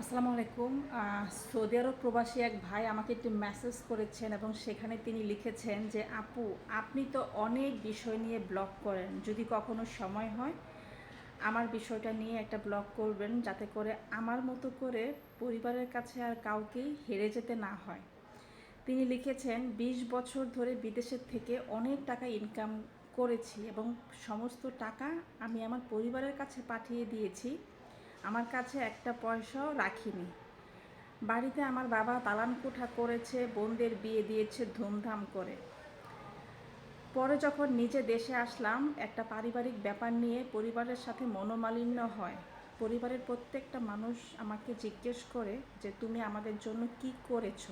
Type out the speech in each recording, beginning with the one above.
আসসালামু আলাইকুম। সৌদি আরব প্রবাসী এক ভাই আমাকে একটি মেসেজ করেছেন এবং সেখানে তিনি লিখেছেন যে, আপু, আপনি তো অনেক বিষয় নিয়ে ব্লগ করেন। যদি কখনো সময় হয়, আমার বিষয়টা নিয়ে একটা ব্লগ করবেন যাতে করে আমার মতো করে পরিবারের কাছে আর কাউকেই হেরে যেতে না হয়। তিনি লিখেছেন ২০ বছর ধরে বিদেশের থেকে অনেক টাকা ইনকাম করেছি এবং সমস্ত টাকা আমি আমার পরিবারের কাছে পাঠিয়ে দিয়েছি। আমার কাছে একটা পয়সাও রাখিনি। বাড়িতে আমার বাবা কোঠা করেছে, বোনদের বিয়ে দিয়েছে, ধুমধাম করে। পরে যখন নিজে দেশে আসলাম, একটা পারিবারিক ব্যাপার নিয়ে পরিবারের সাথে মনোমালিন্য হয়। পরিবারের প্রত্যেকটা মানুষ আমাকে জিজ্ঞেস করে যে, তুমি আমাদের জন্য কি করেছ?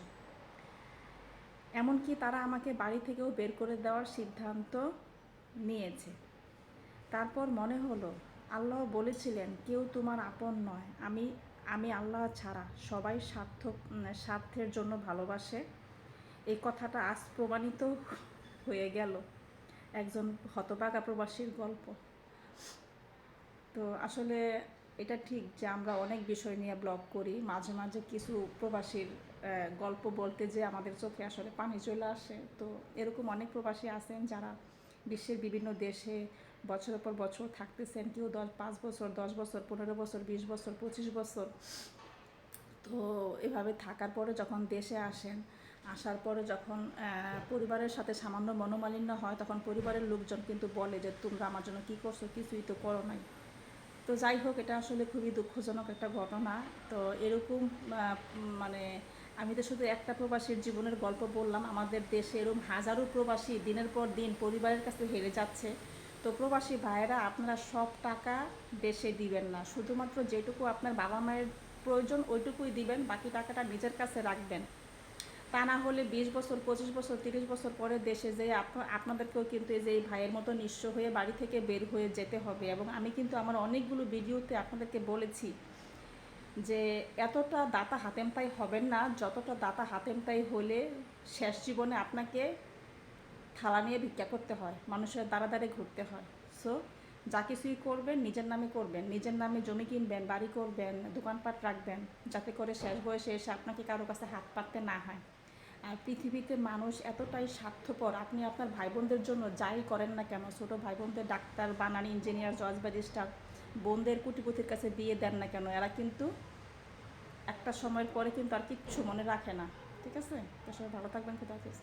এমনকি তারা আমাকে বাড়ি থেকেও বের করে দেওয়ার সিদ্ধান্ত নিয়েছে। তারপর মনে হলো আল্লাহ বলেছিলেন, কেউ তোমার আপন নয়। আমি আমি আল্লাহ ছাড়া সবাই স্বার্থ স্বার্থের জন্য ভালোবাসে। এই কথাটা আজ প্রমাণিত হয়ে গেল একজন হতবাগা প্রবাসীর গল্প। তো আসলে এটা ঠিক যে আমরা অনেক বিষয় নিয়ে ব্লগ করি। মাঝে মাঝে কিছু প্রবাসীর গল্প বলতে যে আমাদের চোখে আসলে পানি চলে আসে। তো এরকম অনেক প্রবাসী আছেন যারা বিশ্বের বিভিন্ন দেশে বছরের পর বছর থাকতেছেন কেউ দশ, পাঁচ বছর, দশ বছর, পনেরো বছর, বিশ বছর, পঁচিশ বছর। তো এভাবে থাকার পরে যখন দেশে আসেন, আসার পরে যখন পরিবারের সাথে সামান্য মনোমালিন্য হয়, তখন পরিবারের লোকজন কিন্তু বলে যে, তোমরা আমার জন্য কী করছ? কিছুই তো করো নাই। তো যাই হোক, এটা আসলে খুবই দুঃখজনক একটা ঘটনা। তো এরকম মানে আমি তো শুধু একটা প্রবাসীর জীবনের গল্প বললাম। আমাদের দেশে এরকম হাজারো প্রবাসী দিনের পর দিন পরিবারের কাছে হেরে যাচ্ছে। তো প্রবাসী ভাইয়েরা, আপনারা সব টাকা দেশে দিবেন না। শুধুমাত্র যেটুকু আপনার বাবা মায়ের প্রয়োজন, ওইটুকুই দিবেন, বাকি টাকাটা নিজের কাছে রাখবেন। তা না হলে বিশ বছর, পঁচিশ বছর, তিরিশ বছর পরে দেশে যেয়ে আপনা- আপনাদেরকেও কিন্তু এই যে এই ভাইয়ের মতো নিঃস্ব হয়ে বাড়ি থেকে বের হয়ে যেতে হবে। এবং আমি কিন্তু আমার অনেকগুলো ভিডিওতে আপনাদেরকে বলেছি যে, এতটা দাতা হাতেমতাই হবেন না, যতটা দাতা হাতেমতাই হলে শেষ জীবনে আপনাকে থালা নিয়ে ভিক্ষা করতে হয়, মানুষের দ্বারা দ্বারে ঘুরতে হয়। সো যা কিছুই করবেন, নিজের নামে করবেন। নিজের নামে জমি কিনবেন, বাড়ি করবেন, দোকানপাট রাখবেন, যাতে করে শেষ বয়সে এসে আপনাকে কারও কাছে হাত পাততে না হয়। আর পৃথিবীতে মানুষ এতটাই স্বার্থপর, আপনি আপনার ভাই বোনদের জন্য যাই করেন না কেন, ছোটো ভাই বোনদের ডাক্তার, বানানি ইঞ্জিনিয়ার, জজ ব্যারিস্টার, বোনদের কুটিপুতির কাছে বিয়ে দেন না কেন, এরা কিন্তু একটা সময়ের পরে কিন্তু আর কিচ্ছু মনে রাখে না। ঠিক আছে? তো সবাই ভালো থাকবেন, খুদা হাফিজ।